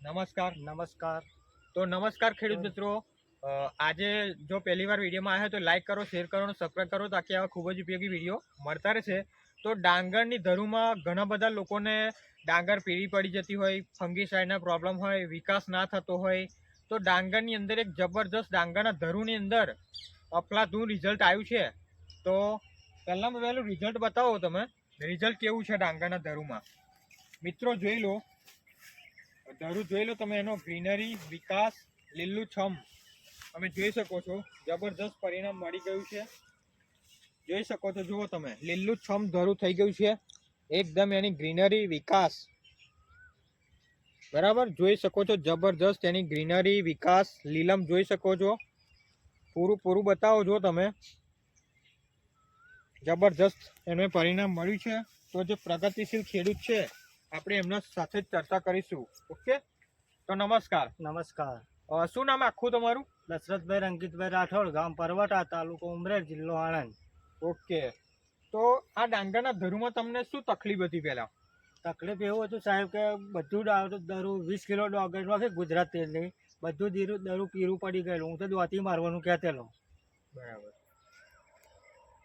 નમસ્કાર નમસ્કાર. તો નમસ્કાર ખેડૂત મિત્રો. આજે જો પહેલી વાર વિડીયોમાં આવ્યા તો લાઈક કરો શેર કરો અને સબસ્ક્રાઈબ કરો તાકી આવા ખૂબ જ ઉપયોગી વીડિયો મળતા રહેશે. તો ડાંગરની ધરુમાં ઘણા બધા લોકોને ડાંગર પીળી પડી જતી હોય ફંગીસાઇડના પ્રોબ્લેમ હોય, વિકાસ ના થતો હોય. તો ડાંગરની અંદર એક જબરજસ્ત ડાંગરના ધરુની અંદર અફલાતું રિઝલ્ટ આવ્યું છે. તો પહેલાં પહેલું રિઝલ્ટ બતાવો તમે. રિઝલ્ટ કેવું છે ડાંગરના ધરુમાં? મિત્રો જોઈ લો. ધરું જોઈ લો તમે એનો ગ્રીનરી, વિકાસ લીલુંછમ તમે જોઈ શકો છો, જબરજસ્ત પરિણામ મળી ગયું છે. જોઈ શકો છો, જુઓ તમે લીલુંછમ ધરું થઈ ગયું છે. એકદમ એની ગ્રીનરી, વિકાસ. બરાબર? જોઈ શકો છો, જબરજસ્ત એની ગ્રીનરી, વિકાસ, લીલમ જોઈ શકો છો. પૂરું પૂરું બતાવો છો તમે. જબરજસ્ત એને પરિણામ મળ્યું છે. તો જે પ્રગતિશીલ ખેડૂત છે આપણે એમના સાથે જ ચર્ચા કરીશું. ઓકે? તો નમસ્કાર. નમસ્કાર. શું નામ આખું તમારું? દશરથભાઈ રંગીતભાઈ રાઠોડ ગામ પરવટા તાલુકો ઉમરેઠ જિલ્લો આણંદ. ઓકે. તો આ ડાંગરના ધરુમાં તમને શું તકલીફ હતી પહેલાં? તકલીફ એવું હતું સાહેબ કે બધું દરું વીસ કિલો ડોગર છે ગુજરાત તેલની. બધું દીરું દરું પીરું પડી ગયેલું. હું તો દોતી મારવાનું કહેતેલો બરાબર.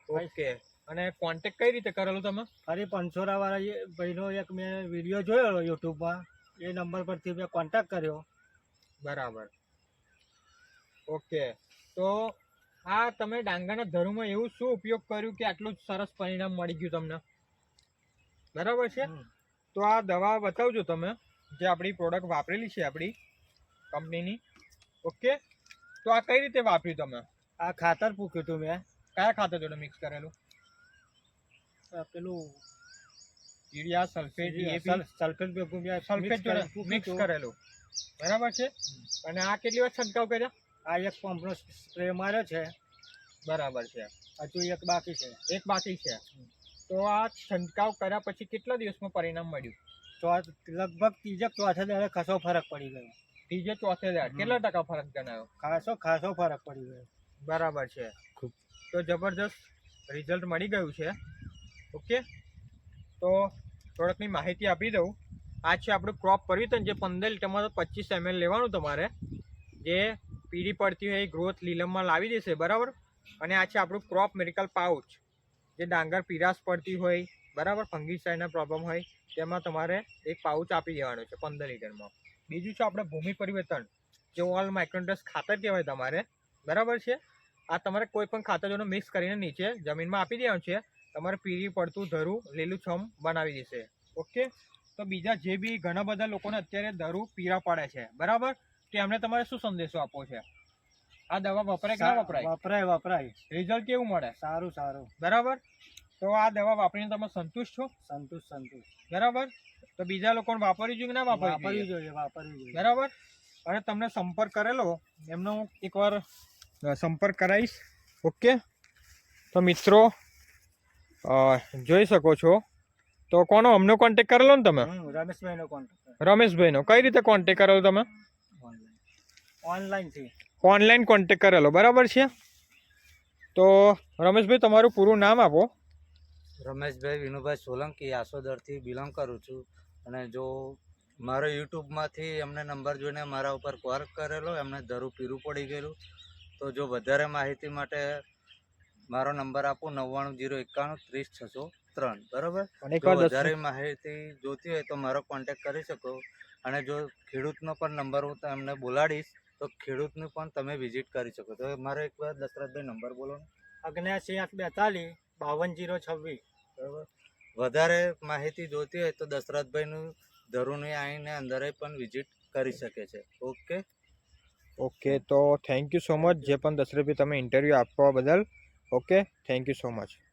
ઓકે. અને કોન્ટેક્ટ કઈ રીતે કરેલો તમે? અરે પંચોરા વાળા ભાઈનો એક મેં વીડિયો જોયેલો યુટ્યુબમાં. એ નંબર પરથી મેં કોન્ટેક્ટ કર્યો. બરાબર. ઓકે. તો આ તમે ડાંગરના ધરુમાં એવું શું ઉપયોગ કર્યું કે આટલું સરસ પરિણામ મળી ગયું તમને? બરાબર છે. તો આ દવા બતાવજો તમે જે આપણી પ્રોડક્ટ વાપરેલી છે આપણી કંપનીની ઓકે? તો આ કઈ રીતે વાપર્યું તમે? આ ખાતર પૂક્યું હતું મેં. કયા ખાતર જોડે મિક્સ કરેલું? પેલું યુરિયા સલ્ફેટ સલ્ફેટ ભેગું સલ્ફેટ જોડે મિક્સ કરેલું. બરાબર છે? અને આ કેટલી વાર છંટકાવ કર્યા? આ એક પંપનો સ્પ્રે માર્યો છે. બરાબર છે. હજુ એક બાકી છે. એક બાકી છે. તો આ છંટકાવ કર્યા પછી કેટલા દિવસમાં પરિણામ મળ્યું? તો લગભગ ત્રીજે ચોથે દાડે ખાસો ફરક પડી ગયો. ત્રીજે ચોથે દાડે. કેટલા ટકા ફરક જણાયો? ખાસો ખાસો ફરક પડી ગયો. બરાબર છે. ખૂબ. તો જબરજસ્ત રિઝલ્ટ મળી ગયું છે. ઓકે? તો પ્રોડક્ટની માહિતી આપી દઉં. આ છે આપણું ક્રોપ પરિવર્તન જે પંદર લીટરમાં પચીસ એમએલ લેવાનું તમારે. જે પીડી પડતી હોય એ ગ્રોથ લીલમમાં લાવી દેશે, બરાબર? અને આ છે આપણું ક્રોપ મેડિકલ પાઉચ જે ડાંગર પીરાશ પડતી હોય, બરાબર? ફંગીસાઇડના પ્રોબ્લેમ હોય, તેમાં તમારે એક પાઉચ આપી દેવાનું છે પંદર લીટરમાં. બીજું છે આપણે ભૂમિ પરિવર્તન, જે ઓલ માઇક્રોન્ડસ ખાતર કહેવાય તમારે, બરાબર છે? આ તમારે કોઈ પણ ખાતર જોડે મિક્સ કરીને નીચે જમીનમાં આપી દેવાનું છે. તમારે પીળી પડતું ધરું લીલુંછમ બનાવી દેશે. ઓકે? તો બીજા જે બી ઘણા બધા લોકોને અત્યારે ધરું પીરા પડે છે. બરાબર? તો એમને તમારે શું સંદેશો આપવો છે? આ દવા વપરાય કે ના વપરાય? વપરાય વપરાય. રિઝલ્ટ કેવું મળે? સારું સારું. બરાબર? તો આ દવા વાપરીને તમે સંતુષ્ટ છો? સંતુષ્ટ સંતુષ્ટ. બરાબર? તો બીજા લોકોને વાપરવી જોઈએ કે ના વાપરવી વાપરવી જોઈએ? વાપરવી જોઈએ. બરાબર? અને તમને સંપર્ક કરેલો એમનો હું એકવાર સંપર્ક કરાવીશ. ઓકે? તો મિત્રો જોઈ શકો છો. તો કોનો? અમને કોન્ટેક કરેલો ને તમે? રમેશભાઈનો કોન્ટેક્ટ રમેશભાઈનો. કઈ રીતે કોન્ટેક કરેલો તમે? ઓનલાઈનથી ઓનલાઈન કોન્ટેક કરેલો. બરાબર છે? તો રમેશભાઈ તમારું પૂરું નામ આપો. રમેશભાઈ વિનુભાઈ સોલંકી આસોદરથી બિલોંગ કરું છું. અને જો મારો યુટ્યુબમાંથી એમને નંબર જોઈને મારા ઉપર કોલ કરેલો એમને ધરું પીરું પડી ગયેલું. તો જો વધારે માહિતી માટે મારો નંબર આપો નવ્વાણું જીરો એકાણું ત્રીસ છસો ત્રણ. બરાબર? વધારે માહિતી જોતી હોય તો મારો કોન્ટેક કરી શકો. અને જો ખેડૂતનો પણ નંબર હું તમને બોલાડીશ તો ખેડૂતનું પણ તમે વિઝિટ કરી શકો. તો મારો એકવાર દશરથભાઈ નંબર બોલો ને. અગ્નેસી આઠ બેતાલીસ બાવન જીરો છવ્વીસ. બરાબર? વધારે માહિતી જોતી હોય તો દશરથભાઈનું ધરુની આવીને અંદરે પણ વિઝિટ કરી શકે છે. ઓકે? ઓકે તો થેન્ક યુ સો મચ જે પણ દશરથભાઈ તમે ઇન્ટરવ્યૂ આપવા બદલ okay thank you so much